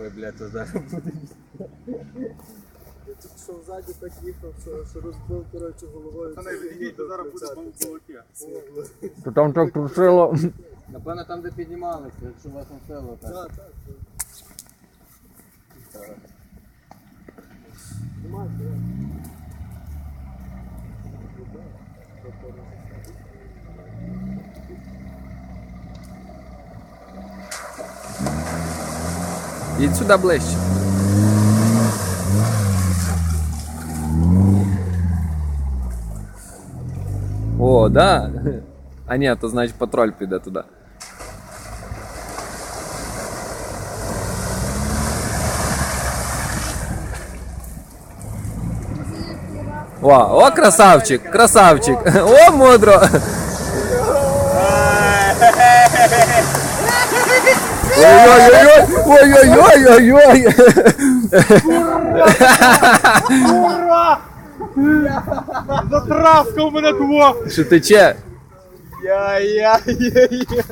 Ой, блядь, то зараз буде. Я тут що ззаді так їхав, що, що розбив, коротше, головою. Пацани, цю відійдіть, то зараз буде тридцятки. То там так крушило. Напевно, там, де піднімалися, якщо вас носило, так. Так, так. Немає, Їдь сюди ближче. О, да? А ні, то значить патруль піде туди. О, о, красавчик, красавчик. О, мудро. Ой-ой-ой, ой-ой-ой-ой-ой. Затравка у мене двох! Що тече? Я-я-я-я!